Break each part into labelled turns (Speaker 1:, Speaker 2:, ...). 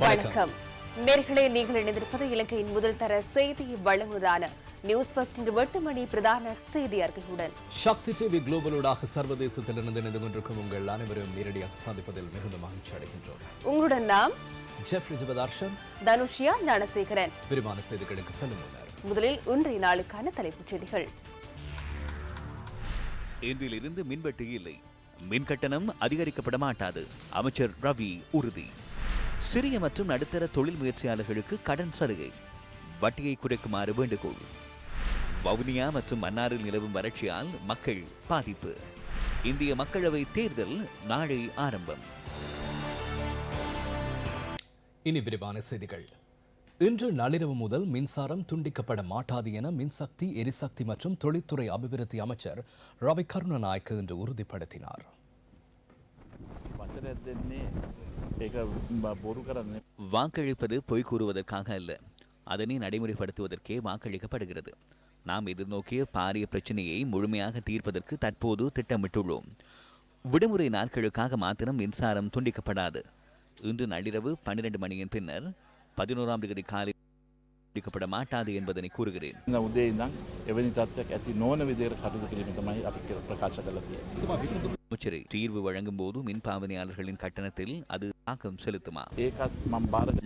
Speaker 1: வணக்கம். நேர்களே நீங்கள் இணைந்திருப்பது இலங்கையின் முதல் தர செய்தி வழங்குவதான நியூஸ் ஃபர்ஸ்ட் இன்று எட்டு மணி பிரதான செய்தி அறிக்கையுடன்
Speaker 2: சக்தி டிவி குளோபலூடாக சர்வதேசத்திலிருந்து இணைந்து கொண்டிருக்கும் உங்கள் அனைவரும் நேரடியாக சந்திப்பதில் மிகுந்த மகிழ்ச்சி அடைகின்றோம்.
Speaker 1: உங்களுடன் நாம்
Speaker 2: ஜெஃப்ரி ஜெபதார்ஷன்
Speaker 1: தனுஷியா ஞானசேகரன்.
Speaker 2: விரிவான செய்திகளுக்கு செல்லும் முன்னர்.
Speaker 1: முதலில் இன்றைய நாளுக்கான தலைப்புச் செய்திகள்.
Speaker 3: இன்றிலிருந்து மின்வெட்டு இல்லை. மின் கட்டணம் அதிகரிக்கப்பட மாட்டாது. அமைச்சர் ரவி உறுதி. சிறிய மற்றும் நடுத்தர தொழில் முயற்சியாளர்களுக்கு கடன் சலுகை. வட்டியை குறைக்குமாறு வேண்டுகோள். வவுனியா மற்றும் மன்னாரில் நிலவும் வறட்சியால் மக்கள் பாதிப்பு. இந்திய மக்களவை தேர்தல் நாளை ஆரம்பம்.
Speaker 2: இனி விரிவான செய்திகள். இன்று நள்ளிரவு முதல் மின்சாரம் துண்டிக்கப்பட மாட்டாது என மின்சக்தி எரிசக்தி மற்றும் தொழில்துறை அபிவிருத்தி அமைச்சர் ரவி கருணநாயக்க இன்று உறுதிப்படுத்தினார்.
Speaker 3: வாக்களிப்பது பொய் கூறுவதற்காக அல்ல. அதனை நடைமுறைப்படுத்துவதற்கே வாக்களிக்கப்படுகிறது. நாம் எதிர்நோக்கிய பாரிய பிரச்சனையை முழுமையாக தீர்ப்பதற்கு தற்போது திட்டமிட்டுள்ளோம். விடுமுறை நாட்களுக்காக மாத்திரம் மின்சாரம் துண்டிக்கப்படாது. இன்று நள்ளிரவு பன்னிரண்டு மணியின் பின்னர் பதினோராம் தேதி காலை துண்டிக்கப்பட மாட்டாது என்பதனை கூறுகிறேன்.
Speaker 4: இந்த உதயம் தான் எவனி தாத்தக் அத்தி நோன விதையர் கருது
Speaker 3: அமைச்சரை தீர்வு வழங்கும் போது மின் பாவனையாளர்களின் கட்டணத்தில் அது தாக்கம் செலுத்துமா?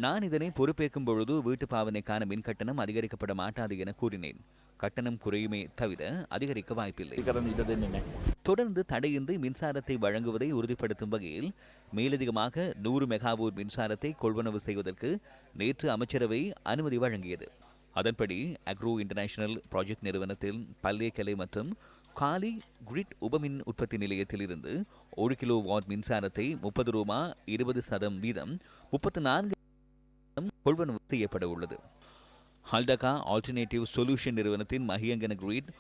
Speaker 3: நான் இதனை பொறுப்பேற்கும் பொழுது வீட்டு பாவனைக்கான மின் கட்டணம் அதிகரிக்கப்பட மாட்டாது என கூறினேன். கட்டணம் குறையுமே தவிர அதிகரிக்க வாய்ப்பில்லை. தொடர்ந்து தடையின்றி மின்சாரத்தை வழங்குவதை உறுதிப்படுத்தும் வகையில் மேலதிகமாக நூறு மெகாவூர் மின்சாரத்தை கொள்வனவு செய்வதற்கு நேற்று அமைச்சரவை அனுமதி வழங்கியது. அதன்படி அக்ரோ இன்டர்நேஷனல் ப்ராஜெக்ட் நிறுவனத்தில் பல்லியக்கலை மற்றும் காலி கிரிட் உபமின் உற்பத்தி நிலையத்திலிருந்து ஒரு கிலோ வாட் மின்சாரத்தை முப்பது ரூபா இருபது சதம் வீதம் முப்பத்து நான்கு கொள்வனவு செய்யப்பட உள்ளது. ஹல்டகா ஆல்டர்னேட்டிவ் சொல்யூஷன் நிறுவனத்தின் மகியங்கன கிரிட்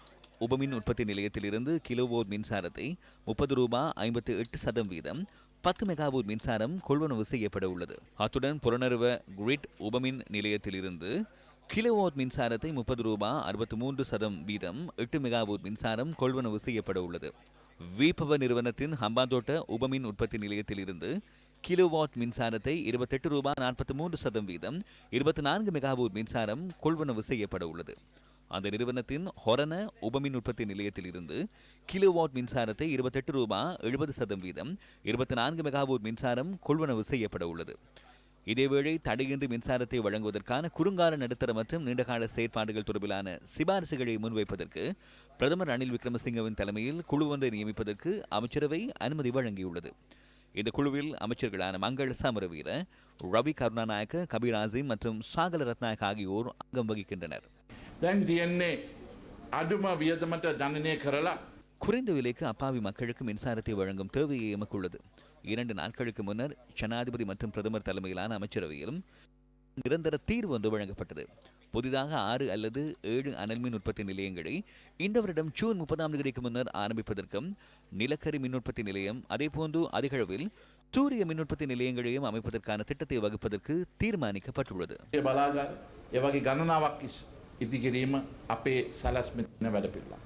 Speaker 3: உபமின் உற்பத்தி நிலையத்திலிருந்து கிலோவோர் மின்சாரத்தை முப்பது ரூபா ஐம்பத்தி எட்டு சதம் வீதம் பத்து மெகாவோர் மின்சாரம் கொள்வனவு செய்யப்பட உள்ளது. அத்துடன் புறநறுவ கிரிட் உபமின் நிலையத்திலிருந்து கிலோவாட் மின்சாரத்தை முப்பது ரூபா அறுபத்தி மூன்று சதம் வீதம் எட்டு மெகாவாட் மின்சாரம் கொள்வனவு செய்யப்பட உள்ளது. வீபவ நிறுவனத்தின் ஹம்பாந்தோட்ட உபமின் உற்பத்தி நிலையத்திலிருந்து கிலோவாட் மின்சாரத்தை இருபத்தெட்டு ரூபாய் நாற்பத்தி மூன்று சதம் வீதம் இருபத்தி நான்கு மெகாவூர் மின்சாரம் கொள்வனவு செய்யப்பட உள்ளது. அந்த நிறுவனத்தின் ஹொரன உபமின் உற்பத்தி நிலையத்தில் இருந்து கிலோவாட் மின்சாரத்தை இருபத்தெட்டு ரூபாய் எழுபது சதம் வீதம் இருபத்தி நான்கு மெகாவூர் மின்சாரம் கொள்வனவு செய்யப்பட உள்ளது. இதேவேளை தடையின்றி மின்சாரத்தை வழங்குவதற்கான குறுங்கால நடுத்தர மற்றும் நீண்டகால செயற்பாடுகள் தொடர்பிலான சிபாரிசுகளை முன்வைப்பதற்கு பிரதமர் ரணில் விக்ரமசிங்கவின் தலைமையில் குழு ஒன்றை நியமிப்பதற்கு அமைச்சரவை அனுமதி வழங்கியுள்ளது இந்த குழுவில் அமைச்சர்களான மங்கள் சமரவீர ரவி கருணாநாயக்க கபீர் ஆசிம் மற்றும் சாகல ரத்நாயக் ஆகியோர் அங்கம் வகிக்கின்றனர்
Speaker 4: දැන් තියෙන්නේ අඩුම වියදමට ජනනය කරලා
Speaker 3: குறைந்த விலைக்கு அப்பாவி மக்களுக்கு மின்சாரத்தை வழங்கும் தேவையை எமக்குள்ளது இரண்டு நாட்களுக்கு முன்னர் ஜனாதிபதி மற்றும் பிரதமர் தலைமையிலான அமைச்சரவையிலும் நிரந்தர தீர்வு ஒன்று வழங்கப்பட்டது புதிதாக ஆறு அல்லது ஏழு அனல் மின் உற்பத்தி நிலையங்களை இந்த வருடம் ஜூன் முப்பதாம் தேதிக்கு முன்னர் ஆரம்பிப்பதற்கும் நிலக்கரி மின் உற்பத்தி நிலையம் அதேபோன்று அதிக அளவில் சூரிய மின் உற்பத்தி நிலையங்களையும் அமைப்பதற்கான திட்டத்தை வகுப்பதற்கு தீர்மானிக்கப்பட்டுள்ளது
Speaker 4: ඒ බලාගන්න ඒ වගේ ගණනාවක් ඉස්- ඉදිකිරීම අපේ සැලැස්මින වැඩ පිල්ලා.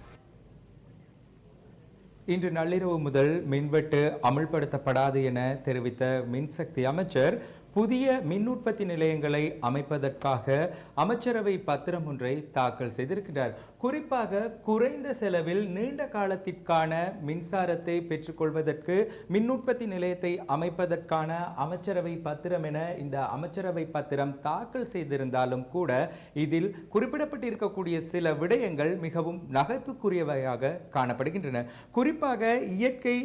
Speaker 5: இன்று நள்ளிரவு முதல் மின்வெட்டு அமுல்படுத்தப்படாது என தெரிவித்த மின்சக்தி அமைச்சர் புதிய மின் உற்பத்தி நிலையங்களை அமைப்பதற்காக அமைச்சரவை பத்திரம் ஒன்றை தாக்கல் செய்திருக்கிறார் குறிப்பாக குறைந்த செலவில் நீண்ட காலத்திற்கான மின்சாரத்தை பெற்றுக்கொள்வதற்கு மின் உற்பத்தி நிலையத்தை அமைப்பதற்கான அமைச்சரவை பத்திரம் என இந்த அமைச்சரவை பத்திரம் தாக்கல் செய்திருந்தாலும் கூட இதில் குறிப்பிடப்பட்டிருக்கக்கூடிய சில விடயங்கள் மிகவும் நகைப்புக்குரியவையாக காணப்படுகின்றன. குறிப்பாக இயற்கை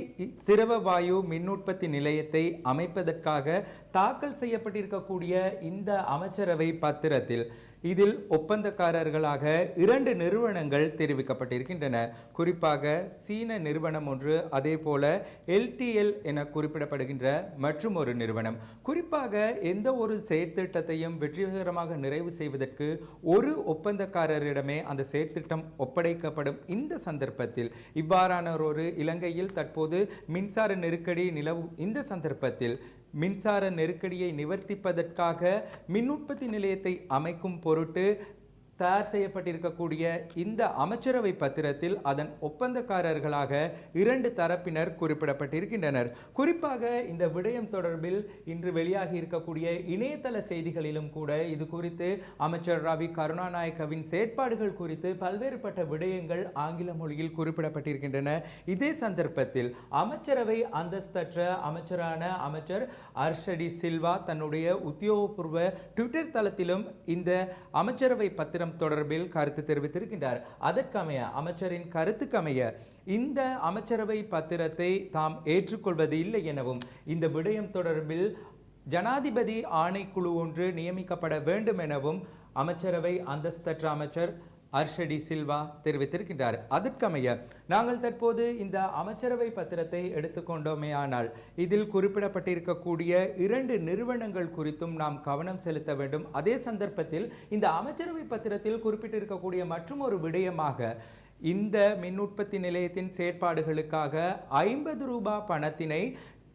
Speaker 5: திரவ வாயு மின் உற்பத்தி நிலையத்தை அமைப்பதற்காக தாக்கல் செய்யப்பட்டிருக்கக்கூடிய இந்த அமைச்சரவை பத்திரத்தில் இதில் ஒப்பந்தக்காரர்களாக இரண்டு நிறுவனங்கள் தெரிவிக்கப்பட்டிருக்கின்றன. குறிப்பாக சீன நிறுவனம் ஒன்று அதே போல எல்டிஎல் என குறிப்பிடப்படுகின்ற மற்றும் ஒரு நிறுவனம். குறிப்பாக எந்த ஒரு செயற்திட்டத்தையும் வெற்றிகரமாக நிறைவு செய்வதற்கு ஒரு ஒப்பந்தக்காரரிடமே அந்த செயற்திட்டம் ஒப்படைக்கப்படும் இந்த சந்தர்ப்பத்தில். இவ்வாறான ஒரு இலங்கையில் தற்போது மின்சார நெருக்கடி நிலவும் இந்த சந்தர்ப்பத்தில். மின்சார நெருக்கடியை நிவர்த்திப்பதற்காக மின் உற்பத்தி நிலையத்தை அமைக்கும் பொருட்டு தயார் செய்யப்பட்டிருக்கக்கூடிய இந்த அமைச்சரவை பத்திரத்தில் அதன் ஒப்பந்தக்காரர்களாக இரண்டு தரப்பினர் குறிப்பிடப்பட்டிருக்கின்றனர். குறிப்பாக இந்த விடயம் தொடர்பில் இன்று வெளியாகி இருக்கக்கூடிய இணையதள செய்திகளிலும் கூட இது குறித்து அமைச்சர் ரவி கருணாநாயக்கவின் செயற்பாடுகள் குறித்து பல்வேறுபட்ட விடயங்கள் ஆங்கில மொழியில் குறிப்பிடப்பட்டிருக்கின்றன. இதே சந்தர்ப்பத்தில் அமைச்சரவை அந்தஸ்தற்ற அமைச்சரான அமைச்சர் அர்ஷடி சில்வா தன்னுடைய உத்தியோகபூர்வ ட்விட்டர் தளத்திலும் இந்த அமைச்சரவை பத்திரம் தொடர்பில் கருத்து தெரிவித்திருக்கின்றார். அதற்கமைய அமைச்சரின் கருத்துக்கமைய இந்த அமைச்சரவை பத்திரத்தை தாம் ஏற்றுக்கொள்வது இல்லை எனவும் இந்த விடயம் தொடர்பில் ஜனாதிபதி ஆணைக்குழு ஒன்று நியமிக்கப்பட வேண்டும் எனவும் அமைச்சரவை அந்தஸ்தற்ற அமைச்சர் அர்ஷடி சில்வா தெரிவித்திருக்கின்றார். அதற்கமைய நாங்கள் தற்போது இந்த அமைச்சரவை பத்திரத்தை எடுத்துக்கொண்டோமே ஆனால் இதில் குறிப்பிடப்பட்டிருக்கக்கூடிய இரண்டு நிறுவனங்கள் குறித்தும் நாம் கவனம் செலுத்த வேண்டும். அதே சந்தர்ப்பத்தில் இந்த அமைச்சரவை பத்திரத்தில் குறிப்பிட்டிருக்கக்கூடிய மற்றும் ஒரு விடயமாக இந்த மின் உற்பத்தி நிலையத்தின் செயற்பாடுகளுக்காக ஐம்பது ரூபாய் பணத்தினை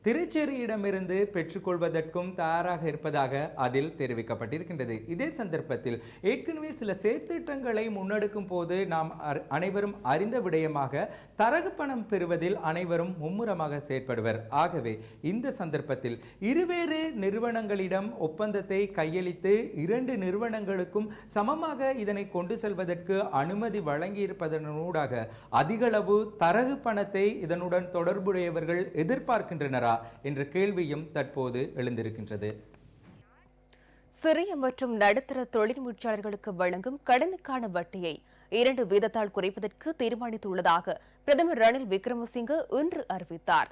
Speaker 5: திருச்சேரியிடமிருந்து பெற்றுக்கொள்வதற்கும் தயாராக இருப்பதாக அதில் தெரிவிக்கப்பட்டிருக்கின்றது. இதே சந்தர்ப்பத்தில் ஏற்கனவே சில செயற்திட்டங்களை முன்னெடுக்கும் போது நாம் அனைவரும் அறிந்த விடயமாக தரகு பணம் பெறுவதில் அனைவரும் மும்முரமாக செயற்படுவர். ஆகவே இந்த சந்தர்ப்பத்தில் இருவேறு நிறுவனங்களிடம் ஒப்பந்தத்தை கையளித்து இரண்டு நிறுவனங்களுக்கும் சமமாக இதனை கொண்டு செல்வதற்கு அனுமதி வழங்கியிருப்பதனூடாக அதிகளவு தரகு பணத்தை இதனுடன் தொடர்புடையவர்கள் எதிர்பார்க்கின்றனரா? என்ற கேள்வியும் தற்போது எழுந்திருக்கின்றது.
Speaker 1: சிறிய மற்றும் நடுத்தர தொழில் முயற்சியாளர்களுக்கு வழங்கும் கடனுக்கான வட்டியை இரண்டு வீதத்தால் குறைப்பதற்கு தீர்மானித்துள்ளதாக பிரதமர் ரணில் விக்ரமசிங்கே இன்று அறிவித்தார்.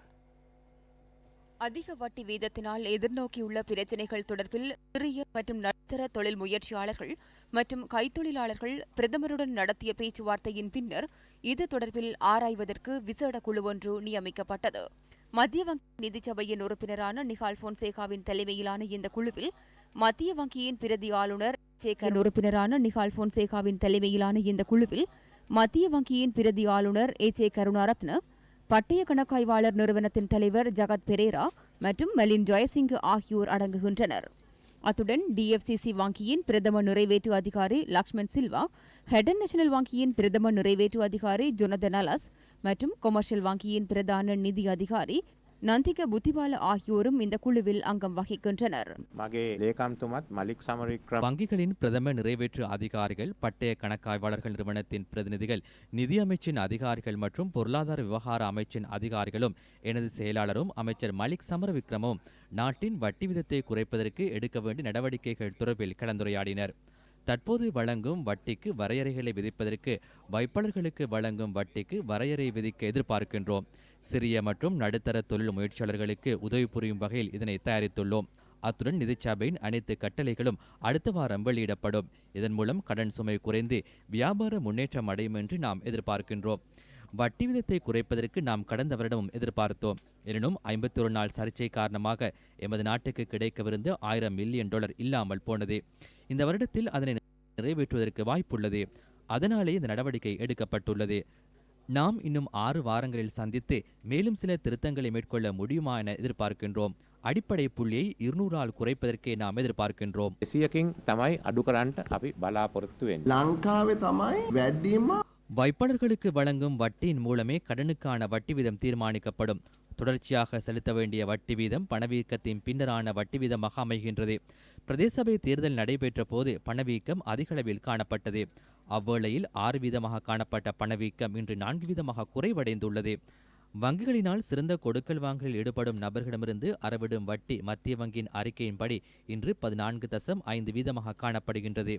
Speaker 6: அதிக வட்டி வீதத்தினால் எதிர்நோக்கியுள்ள பிரச்சினைகள் தொடர்பில் சிறிய மற்றும் நடுத்தர தொழில் முயற்சியாளர்கள் மற்றும் கைத்தொழிலாளர்கள் பிரதமருடன் நடத்திய பேச்சுவார்த்தையின் பின்னர் இது தொடர்பில் ஆராய்வதற்கு விசேட குழு ஒன்று நியமிக்கப்பட்டது. மத்திய வங்கி நிதிச்சபையின் உறுப்பினரான நிகால் போன்சேகாவின் தலைமையிலான இந்த குழுவில் மத்திய வங்கியின் பிரதி ஆளுநர் சேகன் உறுப்பினரான நிகால் போன்சேகாவின் தலைமையிலான இந்த குழுவில் மத்திய வங்கியின் பிரதி ஆளுநர் ஏ ஜே கருணாரத்ன பட்டய கணக்காய்வாளர் நிறுவனத்தின் தலைவர் ஜகத் பெரேரா மற்றும் மெலின் ஜெயசிங் ஆகியோர் அடங்குகின்றனர். அத்துடன் டிஎஃப்சிசி வங்கியின் பிரதம நிறைவேற்று அதிகாரி லக்ஷ்மண் சில்வா ஹெடன் நேஷனல் வங்கியின் பிரதம நிறைவேற்று அதிகாரி ஜொனதன் அலஸ் மற்றும் கொமர்ஷியல் வங்கியின் பிரதான நிதி அதிகாரி நந்திக புத்திபால ஆகியோரும் இந்த குழுவில் அங்கம் வகிக்கின்றனர்.
Speaker 7: வங்கிகளின் பிரதம நிறைவேற்று அதிகாரிகள் பட்டய கணக்காய்வாளர்கள் நிறுவனத்தின் பிரதிநிதிகள் நிதியமைச்சின் அதிகாரிகள் மற்றும் பொருளாதார விவகார அமைச்சின் அதிகாரிகளும் எனது செயலாளரும் அமைச்சர் மலிக் சமர விக்ரமும் நாட்டின் வட்டி விதத்தை குறைப்பதற்கு எடுக்க வேண்டிய நடவடிக்கைகள் தொடர்பில் கலந்துரையாடினர். தற்போது வழங்கும் வட்டிக்கு வரையறைகளை விதிப்பதற்கு வைப்பாளர்களுக்கு வழங்கும் வட்டிக்கு வரையறை விதிக்க எதிர்பார்க்கின்றோம். சிறிய மற்றும் நடுத்தர தொழில் முயற்சியாளர்களுக்கு உதவி புரியும் வகையில் இதனை தயாரித்துள்ளோம். அத்துடன் நிதிச்சபையின் அனைத்து கட்டளைகளும் அடுத்த வாரம் வெளியிடப்படும். இதன் மூலம் கடன் சுமை குறைந்து வியாபார முன்னேற்றம் அடையும் என்று நாம் எதிர்பார்க்கின்றோம். வட்டி விதத்தை குறைப்பதற்கு நாம் கடந்த வருடமும் எதிர்பார்த்தோம். எனினும் ஐம்பத்தி ஒரு நாள் சர்ச்சை காரணமாக எமது நாட்டுக்கு கிடைக்கவிருந்த ஆயிரம் மில்லியன் டாலர் இல்லாமல் போனது. இந்த வருடத்தில் அதனை நிறைவேற்றுவதற்கு வாய்ப்புள்ளது. அதனாலே இந்த நடவடிக்கை எடுக்கப்பட்டுள்ளது. நாம் இன்னும் ஆறு வாரங்களில் சந்தித்து மேலும் சில திருத்தங்களை மேற்கொள்ள முடியுமா என எதிர்பார்க்கின்றோம். அடிப்படை புள்ளியை இருநூறால் குறைப்பதற்கே நாம் எதிர்பார்க்கின்றோம்.
Speaker 8: தமாய் அடுக்கரான்ட் அபி
Speaker 9: பலாபொருத்து லங்காவே தமாய்
Speaker 7: வைப்பாளர்களுக்கு வழங்கும் வட்டியின் மூலமே கடனுக்கான வட்டி வீதம் தீர்மானிக்கப்படும். தொடர்ச்சியாக செலுத்த வேண்டிய வட்டி வீதம் பணவீக்கத்தின் பின்னரான வட்டி வீதமாக அமைகின்றது. பிரதேசபை தேர்தல் நடைபெற்ற போது பணவீக்கம் அதிகளவில் காணப்பட்டது. அவ்வேளையில் ஆறு வீதமாக காணப்பட்ட பணவீக்கம் இன்று நான்கு வீதமாக குறைவடைந்துள்ளது. வங்கிகளினால் சிறந்த கொடுக்கல் வாங்கலில் ஈடுபடும் நபர்களிடமிருந்து அறவிடும் வட்டி மத்திய வங்கியின் அறிக்கையின்படி இன்று பதினான்கு தசம் ஐந்து வீதமாக காணப்படுகின்றது.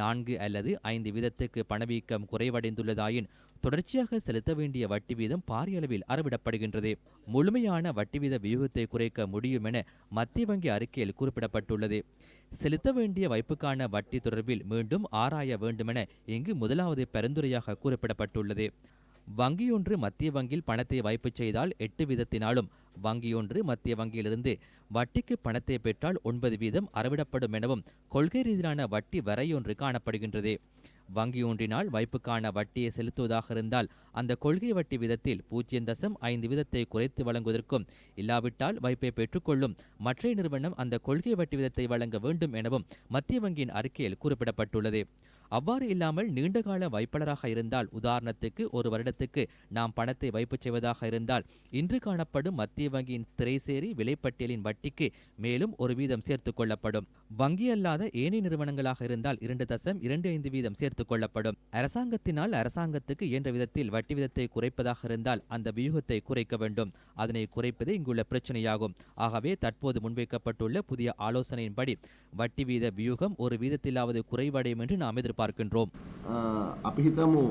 Speaker 7: நான்கு அல்லது ஐந்து வீதத்துக்கு பணவீக்கம் குறைவடைந்துள்ளதாயின் தொடர்ச்சியாக செலுத்த வேண்டிய வட்டி வீதம் பாரிய அளவில் அறவிடப்படுகின்றது. முழுமையான வட்டி வீத வியூகத்தை குறைக்க முடியும் என மத்திய வங்கி அறிக்கையில் குறிப்பிடப்பட்டுள்ளது. செலுத்த வேண்டிய வைப்புக்கான வட்டி தொடர்பில் மீண்டும் ஆராய வேண்டுமென இங்கு முதலாவது பரிந்துரையாக குறிப்பிடப்பட்டுள்ளது. வங்கியொன்று மத்திய வங்கியில் பணத்தை வைப்பு செய்தால் எட்டு வீதத்தினாலும் வங்கியொன்று மத்திய வங்கியிலிருந்து வட்டிக்கு பணத்தை பெற்றால் ஒன்பது வீதம் அறவிடப்படும் எனவும் கொள்கை ரீதியிலான வட்டி வரையொன்று காணப்படுகின்றது. வங்கி ஒன்றினால் வைப்புக்கான வட்டியை செலுத்துவதாக இருந்தால் அந்த கொள்கை வட்டி விதத்தில் பூஜ்ஜியம் தசம் ஐந்து வீதத்தை குறைத்து வழங்குவதற்கும் இல்லாவிட்டால் வைப்பை பெற்றுக்கொள்ளும் மற்ற நிறுவனம் அந்த கொள்கை வட்டி விதத்தை வழங்க வேண்டும் எனவும் மத்திய வங்கியின் அறிக்கையில் குறிப்பிடப்பட்டுள்ளது. அவ்வாறு இல்லாமல் நீண்டகால வைப்பாளராக இருந்தால் உதாரணத்துக்கு ஒரு வருடத்துக்கு நாம் பணத்தை வைப்பு செய்வதாக இருந்தால் இன்று காணப்படும் மத்திய வங்கியின் திரைசேரி விலைப்பட்டியலின் வட்டிக்கு மேலும் ஒரு வீதம் சேர்த்துக் கொள்ளப்படும். வங்கி அல்லாத ஏனைய நிறுவனங்களாக இருந்தால் இரண்டு தசம் இரண்டு ஐந்து வீதம் சேர்த்துக் கொள்ளப்படும். அரசாங்கத்தினால் அரசாங்கத்துக்கு இயன்ற விதத்தில் வட்டி விதத்தை குறைப்பதாக இருந்தால் அந்த வியூகத்தை குறைக்க வேண்டும். அதனை குறைப்பதே இங்குள்ள பிரச்சனையாகும். ஆகவே தற்போது முன்வைக்கப்பட்டுள்ள புதிய ஆலோசனையின்படி வட்டி வீத வியூகம் ஒரு வீதத்திலாவது குறைவடையும் என்று நாம் எதிர்பார்க்கின்றோம்
Speaker 9: අපි හිතමු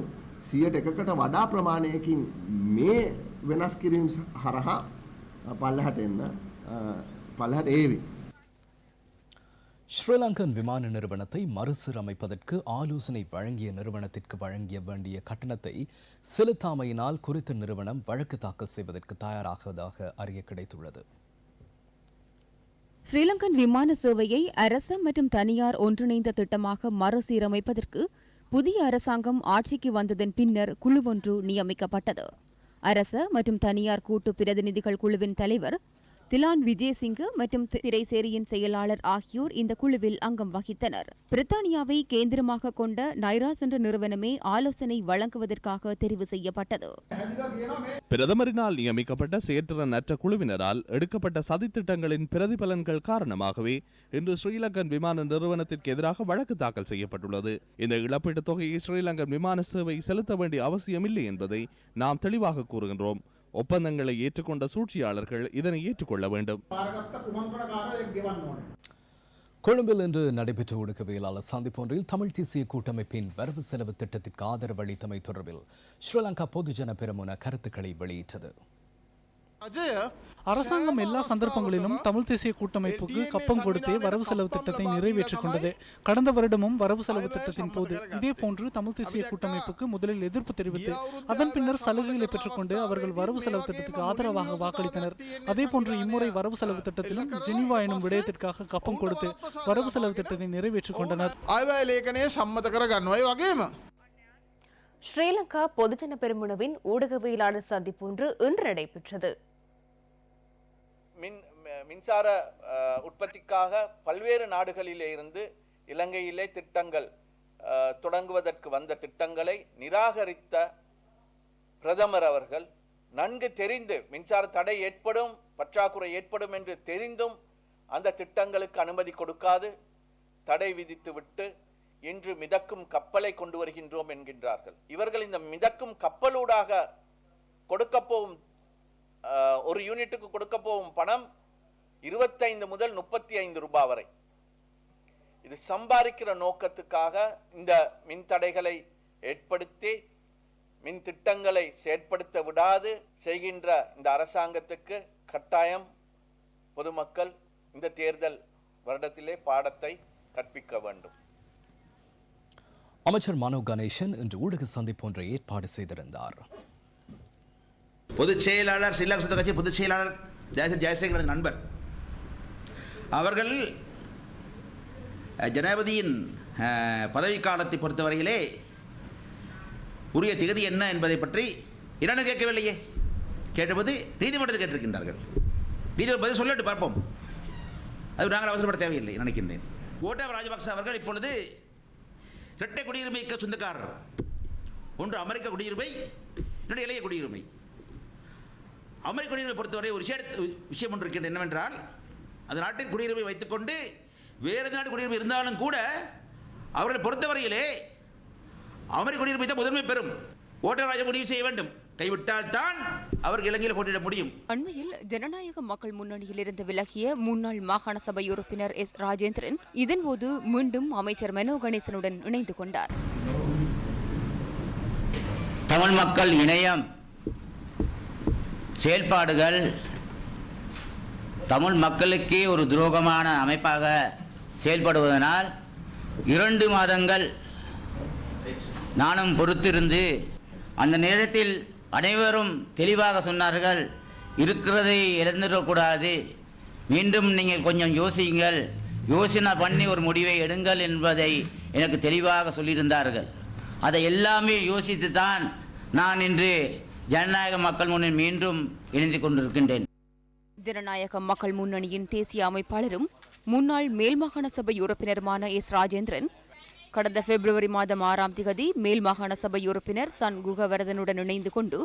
Speaker 9: සියට එකකට වඩා ප්‍රමාණයකින් මේ වෙනස් කිරීම් හරහා පල්ලහට එන්න පල්ලහට ඒවි.
Speaker 2: ஸ்ரீலங்கன் விமான நிறுவனத்தை மறுசீரமைப்பதற்கு ஆலோசனை வழங்கிய நிறுவனத்திற்கு வழங்கிய வேண்டிய கட்டணத்தை செலுத்தாமையினால் குறித்த நிறுவனம் வழக்கு தாக்கல் செய்வதற்கு தயாராகுவதாக அறிய கிடைத்துள்ளது
Speaker 6: ஸ்ரீலங்கன் விமான சேவையை அரச மற்றும் தனியார் ஒன்றிணைந்த திட்டமாக மறுசீரமைப்பதற்கு புதிய அரசாங்கம் ஆட்சிக்கு வந்ததன் பின்னர் குழு ஒன்று நியமிக்கப்பட்டது. அரச மற்றும் தனியார் கூட்டு பிரதிநிதிகள் குழுவின் தலைவர் திலான் விஜயசிங்க மற்றும் திரைசேரியின் செயலாளர் ஆகியோர் இந்த குழுவில் அங்கம் வகித்தனர். பிரித்தானியாவை கேந்திரமாக கொண்ட நைராஸ் என்ற நிறுவனமே ஆலோசனை வழங்குவதற்காக தெரிவு செய்யப்பட்டது.
Speaker 10: பிரதமரினால் நியமிக்கப்பட்ட செயற்றிறனற்ற குழுவினரால் எடுக்கப்பட்ட சதித்திட்டங்களின் பிரதிபலன்கள் காரணமாகவே இன்று ஸ்ரீலங்கன் விமான நிறுவனத்திற்கு எதிராக வழக்கு தாக்கல் செய்யப்பட்டுள்ளது. இந்த இழப்பீட்டுத் தொகையை ஸ்ரீலங்கன் விமான சேவை செலுத்த வேண்டிய அவசியமில்லை என்பதை நாம் தெளிவாக கூறுகின்றோம். ஒப்பந்தங்களை ஏற்றுக்கொண்ட சூழ்ச்சியாளர்கள் இதனை ஏற்றுக்கொள்ள வேண்டும்.
Speaker 2: கொழும்பில் இன்று நடைபெற்ற ஊடகவியலாளர் சந்திப்பொன்றில் தமிழ் தேசிய கூட்டமைப்பின் வரவு செலவு திட்டத்திற்கு ஆதரவு அளித்தமை தொடர்பில் ஸ்ரீலங்கா பொதுஜன பெருமுன கருத்துக்களை வெளியிட்டது.
Speaker 11: அரசாங்கம் எல்லா சந்தர்ப்பங்களிலும் தமிழ் தேசிய கூட்டமைப்புக்கு கப்பம் கொடுத்தே வரவு செலவு திட்டத்தை நிறைவேற்றிக் கொண்டது. கடந்த வருடமும் வரவு செலவு திட்டத்தின் போது இதே போன்று தமிழ் தேசிய கூட்டமைப்புக்கு முதலில் எதிர்ப்பு தெரிவித்து அதன் பின்னர் சலுகைகளை பெற்றுக்கொண்டு அவர்கள் வரவு செலவு திட்டத்துக்கு ஆதரவாக வாக்களித்தனர். அதே போன்று இம்முறை வரவு செலவு திட்டத்திலும் ஜெனிவா எனும் விடயத்திற்காக கப்பம் கொடுத்து வரவு செலவு திட்டத்தை நிறைவேற்றிக் கொண்டனர்.
Speaker 1: ஸ்ரீலங்கா பொதுஜன பெருமுனவின் ஊடகவியலாளர் சந்திப்பு ஒன்று இன்று நடைபெற்றது.
Speaker 12: மின் மின்சார உற்பத்திக்காக பல்வேறு நாடுகளிலே இருந்து இலங்கையிலே திட்டங்கள் தொடங்குவதற்கு வந்த திட்டங்களை நிராகரித்த பிரதமர் அவர்கள் நன்கு தெரிந்து மின்சார தடை ஏற்படும் பற்றாக்குறை ஏற்படும் என்று தெரிந்தும் அந்த திட்டங்களுக்கு அனுமதி கொடுக்காது தடை விதித்துவிட்டு இன்று மிதக்கும் கப்பலை கொண்டு வருகின்றோம் என்கின்றார்கள். இவர்கள் இந்த மிதக்கும் கப்பலூடாக கொடுக்கப்போகும் ஒரு யூனிட்டுக்கு கொடுக்க போகும் பணம் இருபத்தைந்து முதல் முப்பத்தி ஐந்து ரூபாய் வரை. இது சம்பாதிக்கிற நோக்கத்துக்காக இந்த மின் தடைகளை ஏற்படுத்தி மின் திட்டங்களை செயற்படுத்த விடாது செய்கின்ற இந்த அரசாங்கத்துக்கு கட்டாயம் பொதுமக்கள் இந்த தேர்தல் வருடத்திலே பாடத்தை கற்பிக்க வேண்டும்.
Speaker 2: அமைச்சர் மனோ கணேசன் இன்று ஊடக சந்திப்பு ஒன்றை ஏற்பாடு செய்திருந்தார்.
Speaker 13: பொதுச் செயலாளர் ஸ்ரீலங்கா சுத்த கட்சி பொதுச் செயலாளர் ஜெயச ஜெயசேகரன் நண்பர். அவர்கள் ஜனாபதியின் பதவிக்காலத்தை பொறுத்தவரையிலே உரிய திகதி என்ன என்பதை பற்றி என்னென்ன கேட்கவில்லையே. கேட்டபோது நீதிமன்றத்தை கேட்டிருக்கின்றார்கள். நீதிமன்ற பதில் சொல்லிட்டு பார்ப்போம். அது நாங்கள் அவசரப்பட தேவையில்லை நினைக்கின்றேன். கோட்டாப ராஜபக்ச அவர்கள் இப்பொழுது இரட்டை குடியுரிமைக்கு சொந்தக்காரர். ஒன்று அமெரிக்க குடியுரிமை இன்னொன்று இளைய குடியுரிமை. அமெரிக்க குடியுரிமை பொறுத்தவரை ஒரு விஷய விஷயம் ஒன்று இருக்கின்றது என்னவென்றால் அந்த நாட்டின் குடியுரிமை வைத்துக்கொண்டு வேறு நாட்டு குடியுரிமை இருந்தாலும் கூட அவர்களை பொறுத்தவரையிலே அமெரிக்க குடியுரிமை தான் முதன்மை பெறும். ஓட்டராஜ முடிவு செய்ய வேண்டும். கைவிட்டால் தான் அவர்கள் இலங்கையில் போட்டியிட முடியும்.
Speaker 6: அண்மையில் ஜனநாயக மக்கள் முன்னணியிலிருந்து விலகிய முன்னாள் மாகாண சபை உறுப்பினர் எஸ். ராஜேந்திரன் இதன்போது மீண்டும் அமைச்சர் மெனோ கணேசனுடன் இணைந்து கொண்டார்.
Speaker 14: தமிழ் மக்கள் இணையம். செயல்பாடுகள் தமிழ் மக்களுக்கே ஒரு துரோகமான அமைப்பாக செயல்படுவதனால் இரண்டு மாதங்கள் நானும் பொறுத்திருந்து அந்த நேரத்தில் அனைவரும் தெளிவாக சொன்னார்கள் இருக்கிறதை இழந்துடக்கூடாது. மீண்டும் நீங்கள் கொஞ்சம் யோசியுங்கள். யோசனை பண்ணி ஒரு முடிவை எடுங்கள் என்பதை எனக்கு தெளிவாக சொல்லியிருந்தார்கள். அதை எல்லாமே யோசித்து தான் நான் இன்று ஜனநாயக மக்கள் முன்னில் மீண்டும் இணைந்து கொண்டிருக்கின்றேன்.
Speaker 6: ஜனநாயக மக்கள் முன்னணியின் தேசிய அமைப்பாளரும் முன்னாள் மேல்மாகாண சபை உறுப்பினருமான எஸ் ராஜேந்திரன் கடந்த பிப்ரவரி மாதம் ஆறாம் திகதி மேல் மாகாண சபை உறுப்பினர் சன் குகவரதனுடன் இணைந்து கொண்டு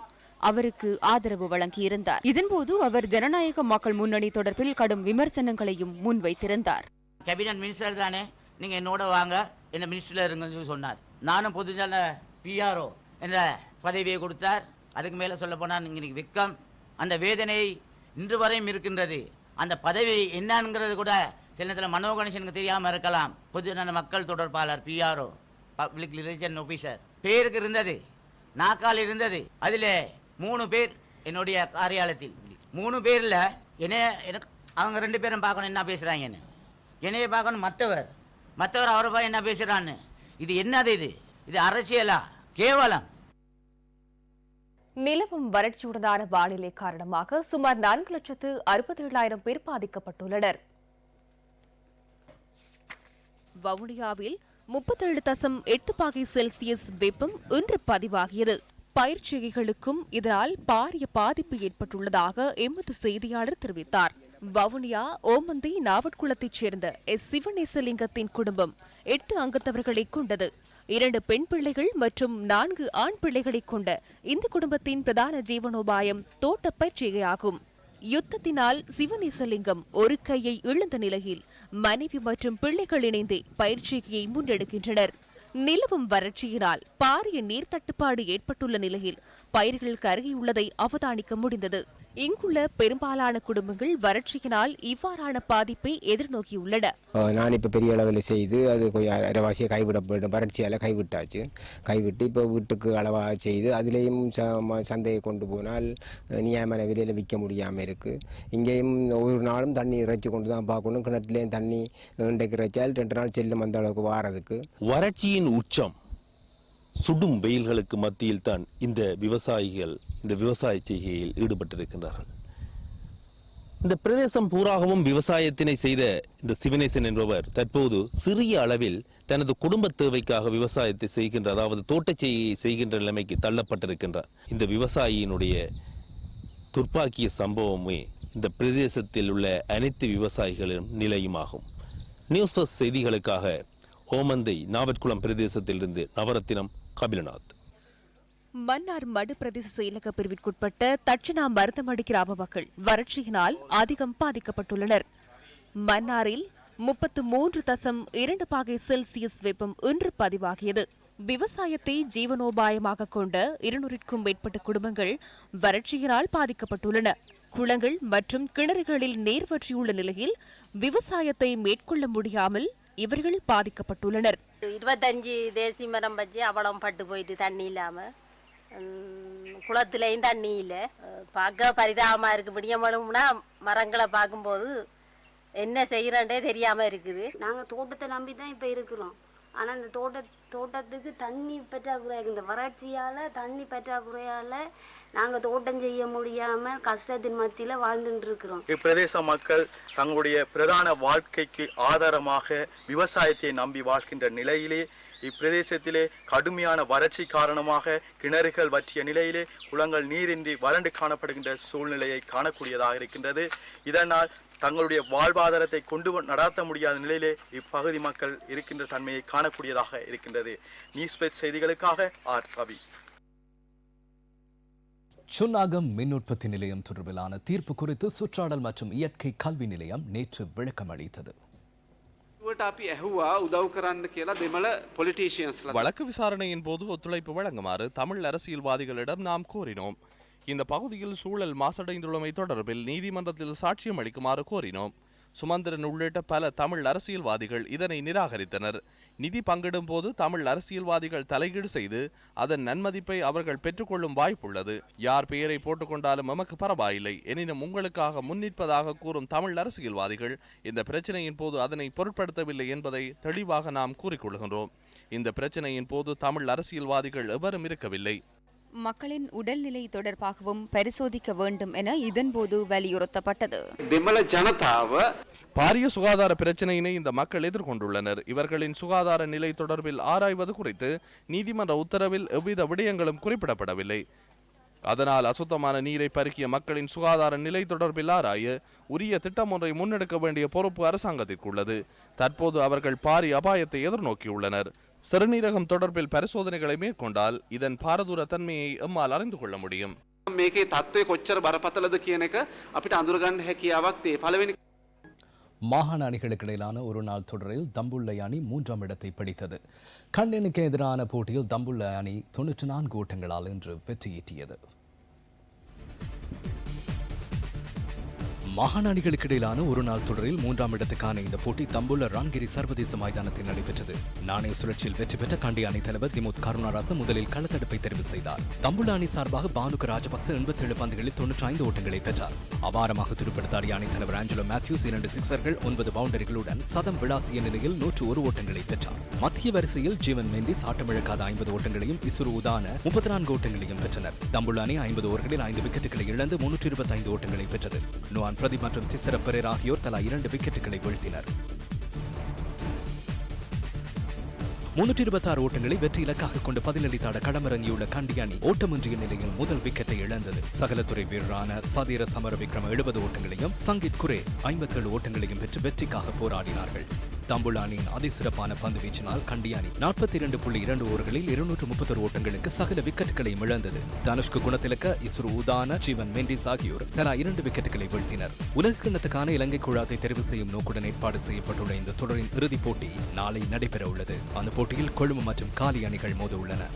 Speaker 6: அவருக்கு ஆதரவு வழங்கியிருந்தார். இதன்போது அவர் ஜனநாயக மக்கள் முன்னணி தொடர்பில் கடும் விமர்சனங்களையும் முன்வைத்திருந்தார்.
Speaker 14: கேபினட் மினிஸ்டர் தானே? நீங்கள் என்னோட வாங்க என்ன மினிஸ்டரில் இருங்கன்னு சொன்னார். நானும் பொதுஜன பிஆர்ஓ என்ற பதவியை கொடுத்தார். அதுக்கு மேலே சொல்ல போனால் இன்னைக்கு வெக்கம் அந்த வேதனை இன்று வரையும் இருக்கின்றது. அந்த பதவி என்னங்கிறது கூட சில நேரத்தில் மனோகணேஷனுக்கு தெரியாமல் இருக்கலாம். பொதுஜன மக்கள் தொடர்பாளர் பிஆர்ஓ பப்ளிக் ரிலேஷன் ஆஃபீஸர் பேருக்கு இருந்தது நாக்கால் இருந்தது. அதில் மூணு பேர் என்னுடைய காரியாலயத்தில். மூணு பேரில் என்னைய எனக்கு அவங்க ரெண்டு பேரும் பார்க்கணும் என்ன பேசுகிறாங்கன்னு என்னைய பார்க்கணும் மற்றவர் மற்றவர் அவரை பார்த்து என்ன பேசுகிறான்னு இது என்னது இது? இது அரசியலா? கேவலம்.
Speaker 1: நிலவும் வறட்சியுடனான வானிலை காரணமாக சுமார் நான்கு லட்சத்து அறுபத்தி ஏழாயிரம் பேர் பாதிக்கப்பட்டுள்ளனர். வவுனியாவில் முப்பத்தேழு தசம் எட்டு பாகை செல்சியஸ் வெப்பம் இன்று பதிவாகியது. பயிற்சிகளுக்கும் இதனால் பாரிய பாதிப்பு ஏற்பட்டுள்ளதாக எமது செய்தியாளர் தெரிவித்தார். வவுனியா ஓமந்தி நாவட்குளத்தைச் சேர்ந்த எஸ். சிவநேசலிங்கத்தின் குடும்பம் எட்டு அங்கத்தவர்களை கொண்டது. இரண்டு பெண் பிள்ளைகள் மற்றும் நான்கு ஆண் பிள்ளைகளை கொண்ட இந்த குடும்பத்தின் பிரதான ஜீவனோபாயம் தோட்டப்பயிற்சிகையாகும் யுத்தத்தினால் சிவநேசலிங்கம் ஒரு கையை இழந்த நிலையில் மனைவி மற்றும் பிள்ளைகள் இணைந்தே பயிற்சிகையை முன்னெடுக்கின்றனர். நிலவும் வறட்சியினால் பாரிய நீர் தட்டுப்பாடு ஏற்பட்டுள்ள நிலையில் பயிர்கள் கருகியுள்ளதை அவதானிக்க முடிந்தது. இங்குள்ள பெரும்பாலான குடும்பங்கள் வறட்சியினால் இவ்வாறான பாதிப்பை எதிர்நோக்கியுள்ளன.
Speaker 15: நான் இப்போ பெரிய அளவில் செய்து அது கொஞ்சம் அரைவாசியை கைவிட வறட்சியால் கைவிட்டாச்சு. கைவிட்டு இப்போ வீட்டுக்கு அளவாக செய்து அதுலேயும் ச ம- சந்தையை கொண்டு போனால் நியாயமான விலையில் விற்க முடியாமல் இருக்குது இங்கேயும் ஒரு நாளும் தண்ணி இறைச்சி கொண்டு தான் பார்க்கணும். கிணத்துலேயும் தண்ணி இன்றைக்கு இறைச்சால் ரெண்டு நாள் செல்லும் அந்த அளவுக்கு வாரதுக்கு.
Speaker 16: வறட்சியின் உச்சம். சுடும் வெயில்களுக்கு மத்தியில் தான் இந்த விவசாயிகள் இந்த விவசாய செய்கையில் ஈடுபட்டிருக்கின்றார்கள். இந்த பிரதேசம் பூராகவும் விவசாயத்தினை செய்த இந்த சிவனேசன் என்பவர் தற்போது சிறிய அளவில் தனது குடும்ப தேவைக்காக விவசாயத்தை செய்கின்ற அதாவது தோட்டச் செய்கையை செய்கின்ற நிலைமைக்கு தள்ளப்பட்டிருக்கின்றார். இந்த விவசாயியினுடைய துர்ப்பாக்கிய சம்பவமே இந்த பிரதேசத்தில் உள்ள அனைத்து விவசாயிகளின் நிலையுமாகும் நியூஸ் செய்திகளுக்காக ஓமந்தை நாவற்குளம் பிரதேசத்திலிருந்து நவரத்தினம் கபிலநாத்.
Speaker 1: மன்னார் மடு பிரதேச செயலக பிரிவிற்குட்பட்ட தட்சிணா மருதமடி கிராம மக்கள் வறட்சியினால் அதிகம் பாதிக்கப்பட்டுள்ளனர். மன்னாரில் முப்பத்து மூன்று தசம் இரண்டு பாகை செல்சியஸ் வெப்பம் இன்று பதிவாகியது. விவசாயத்தை ஜீவனோபாயமாக கொண்ட இருநூறிற்கும் மேற்பட்ட குடும்பங்கள் வறட்சியினால் பாதிக்கப்பட்டுள்ளன. குளங்கள் மற்றும் கிணறுகளில் நீர் வற்றியுள்ள நிலையில் விவசாயத்தை மேற்கொள்ள முடியாமல் இவர்கள் பாதிக்கப்பட்டுள்ளனர்.
Speaker 17: இருபத்தஞ்சி தேசி மரம் வச்சு அவலம் பட்டு போயிட்டு தண்ணி இல்லாமல் குளத்துலேயும் தண்ணி இல்லை. பார்க்க பரிதாபமாக இருக்குது விடியமணும்னா மரங்களை பார்க்கும்போது என்ன செய்கிறேன்டே தெரியாமல் இருக்குது.
Speaker 18: நாங்கள் தோட்டத்தை நம்பி தான் இப்போ இருக்கிறோம். ஆனால் இந்த தோட்ட தோட்டத்துக்கு தண்ணி பற்றாக்குறை இந்த வறட்சியால் தண்ணி பற்றாக்குறையால் நாங்கள் தோட்டம் செய்ய முடியாமல் கஷ்டத்தின் மத்தியில் வாழ்ந்துட்டு இருக்கிறோம்.
Speaker 19: இப்பிரதேச மக்கள் தங்களுடைய பிரதான வாழ்க்கைக்கு ஆதாரமாக விவசாயத்தை நம்பி வாழ்கின்ற நிலையிலே இப்பிரதேசத்திலே கடுமையான வறட்சி காரணமாக கிணறுகள் வற்றிய நிலையிலே குளங்கள் நீரின்றி வறண்டு காணப்படுகின்ற சூழ்நிலையை காணக்கூடியதாக இருக்கின்றது. இதனால் தங்களுடைய வாழ்வாதாரத்தை கொண்டு நடாத்த முடியாத நிலையிலே இப்பகுதி மக்கள் இருக்கின்ற தன்மையை காணக்கூடியதாக இருக்கின்றது. நியூஸ்பெட் செய்திகளுக்காக ஆர். ரவி.
Speaker 2: சுன்னாகம் மின் உற்பத்தி நிலையம் தொடர்பிலான தீர்ப்பு குறித்து சுற்றாடல் மற்றும் இயற்கை கல்வி நிலையம் நேற்று விளக்கம் அளித்தது
Speaker 20: ට අපි ඇහුවා උදව් කරන්න කියලා දෙමළ පොලිටීෂියන්ස්ල
Speaker 10: வழக்கு விசாரணையின் போது ஒத்துழைப்பு வழங்குமாறு தமிழ் அரசியல்வாதிகளிடம் நாம் கோரினோம் இந்த பகுதியில் சூழல் மாசடைந்துள்ளமை தொடர்பில் நீதிமன்றத்தில் சாட்சியம் அளிக்குமாறு கோரினோம் சுமந்திரன் உள்ளிட்ட பல தமிழ் அரசியல்வாதிகள் இதனை நிராகரித்தனர். நிதி பங்கிடும் போது தமிழ் அரசியல்வாதிகள் தலையீடு செய்து அதன் நன்மதிப்பை அவர்கள் பெற்றுக்கொள்ளும் வாய்ப்புள்ளது. யார் பெயரை போட்டுக்கொண்டாலும் எமக்கு பரவாயில்லை. எனினும் உங்களுக்காக முன்னிற்பதாக கூறும் தமிழ் அரசியல்வாதிகள் இந்த பிரச்சனையின் போது அதனை பொருட்படுத்தவில்லை என்பதை தெளிவாக நாம் கூறிக்கொள்கின்றோம். இந்த பிரச்சனையின் போது தமிழ் அரசியல்வாதிகள் எவரும் இருக்கவில்லை.
Speaker 6: மக்களின் உடல்நிலை தொடர்பாகவும் பரிசோதிக்க வேண்டும் என இதன்போது வலியுறுத்தப்பட்டது.
Speaker 20: திமல ஜனதாவை
Speaker 10: பாரிய சுகாதார பிரச்சனையினை இந்த மக்கள் எதிர்கொண்டுள்ளனர். இவர்களின் சுகாதார நிலை தொடர்பில் ஆராய்வது குறித்து நீதிமன்ற உத்தரவில் எவ்வித விடயங்களும் குறிப்பிடப்படவில்லை. அதனால் அசுத்தமான நீரை பருக்கிய மக்களின் சுகாதார நிலை தொடர்பில் ஆராய உரிய திட்டம் ஒன்றை முன்னெடுக்க வேண்டிய பொறுப்பு அரசாங்கத்திற்கு உள்ளது தற்போது அவர்கள் பாரி அபாயத்தை எதிர்நோக்கியுள்ளனர். சிறுநீரகம் தொடர்பில் பரிசோதனைகளை மேற்கொண்டால் இதன் பாரதூர தன்மையை எம்மால் அறிந்து கொள்ள முடியும்
Speaker 20: මේකේ තත්ත්වය කොච්චර බරපතලද කියන එක අපිට අඳුරගන්න හැකියාවක් තියේ. පළවෙනි
Speaker 2: மாகாண அணிகளுக்கு இடையிலான ஒரு நாள் தொடரில் தம்புள்ள அணி மூன்றாம் இடத்தை பிடித்தது கண்டனுக்கு எதிரான போட்டியில் தம்புள்ள அணி தொன்னூற்றி நான்கு ஓட்டங்களால் இன்று வெற்றியீட்டியது மாகாண அணிகளுக்கு இடையிலான ஒரு நாள் தொடரில் மூன்றாம் இடத்துக்கான இந்த போட்டி தம்புள்ள ரான்கிரி சர்வதேச மைதானத்தில் நடைபெற்றது. நாணய சுழற்சியில் வெற்றி பெற்ற கண்டி அணி தலைவர் திமுத் கருணாரத்ன முதலில் களத்தடுப்பை தெரிவு செய்தார். தம்புள்ள அணி சார்பாக பானுக ராஜபக்ச எண்பத்தி ஏழு பந்துகளில் தொன்னூற்றி ஐந்து ஓட்டங்களை பெற்றார். அபாரமாக துடுப்படுத்தாடிய அணி தலைவர் ஆஞ்சலோ மேத்யூஸ் இரண்டு சிக்சர்கள் ஒன்பது பவுண்டரிகளுடன் சதம் விளாசிய நிலையில் நூற்று ஒரு ஓட்டங்களை பெற்றார். மத்திய வரிசையில் ஜீவன் மெண்டிஸ் ஆட்டமிழக்காத ஐம்பது ஓட்டங்களையும் இசுரு உதான முப்பத்தி நான்கு ஓட்டங்களையும் பெற்றனர். தம்புள்ள அணி ஐம்பது ஓவர்களில் ஐந்து விக்கெட்டுகளை இழந்து முன்னூற்றி இருபத்தி ஐந்து ஓட்டங்களை பெற்றது. நுவான் பிரதி மற்றும் திசர பெரேர் ஆகியோர் தலா இரண்டு விக்கெட்டுகளை வீழ்த்தினர். முன்னூற்றி இருபத்தி ஆறு ஓட்டங்களை வெற்றி இலக்காக கொண்டு பதிலளித்தாட களமிறங்கியுள்ள கண்டி அணி ஓட்டமின்றிய நிலையில் முதல் விக்கெட்டை இழந்தது. சகலத்துறை வீரரான சதீர சமர விக்ரம எழுபது ஓட்டங்களையும் சங்கீத் குரே ஐம்பத்தேழு ஓட்டங்களையும் பெற்று வெற்றிக்காக போராடினார்கள். தம்புலானின் அணியின் அதிசிறப்பான பந்து வீச்சினால் கண்டி அணி நாற்பத்தி இரண்டு புள்ளி இரண்டு ஓவர்களில் இருநூற்று முப்பத்தொரு ஓட்டங்களுக்கு சகல விக்கெட்டுகளை இழந்தது. தனுஷ்கு குணத்திலக்க இஸ்ரு உதான ஜீவன் மெண்டிஸ் ஆகியோர் தலா இரண்டு விக்கெட்டுகளை வீழ்த்தினர். உலக கிண்ணத்துக்கான இலங்கை குழாத்தை தெரிவு செய்யும் நோக்குடன் ஏற்பாடு செய்யப்பட்டுள்ள இந்த தொடரின் இறுதிப் போட்டி நாளை நடைபெற உள்ளது அந்த போட்டியில் கொழும்பு மற்றும் காலி அணிகள் மோத உள்ளன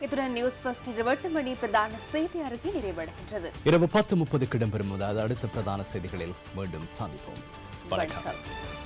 Speaker 1: இத்துடன் நியூஸ் ஃபர்ஸ்ட் இரவு எட்டு மணி பிரதான செய்தி அறிக்கை நிறைவடைகின்றது.
Speaker 2: இரவு பத்து முப்பதுக்கு இடம்பெறும் அதாவது அடுத்த பிரதான செய்திகளில் மீண்டும் சந்திப்போம். வணக்கம்.
Speaker 1: வணக்கம்.